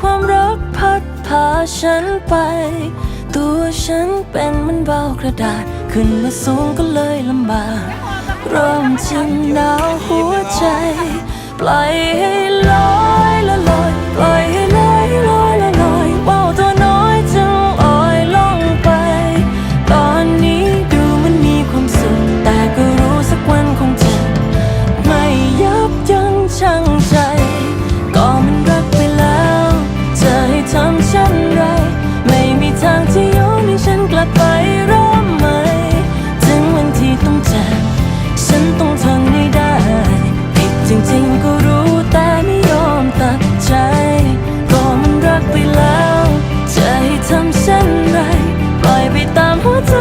ความรักพัดพาฉันไป ตัวฉันเป็นมันเบากระดาษ ขึ้นมาสูงก็เลยลำบากริ่มจะหนาวหัวใจปล่อย ไปร้อไหถึงวันที่ต้องจาฉันต้องทนให้ได้ ผิดจริงๆก็รู้แต่ไม่ยอมตัดใจ ก็มันรักไปแล้ว จะให้ทำเช่นไร ปล่อยไปตามหัวใจ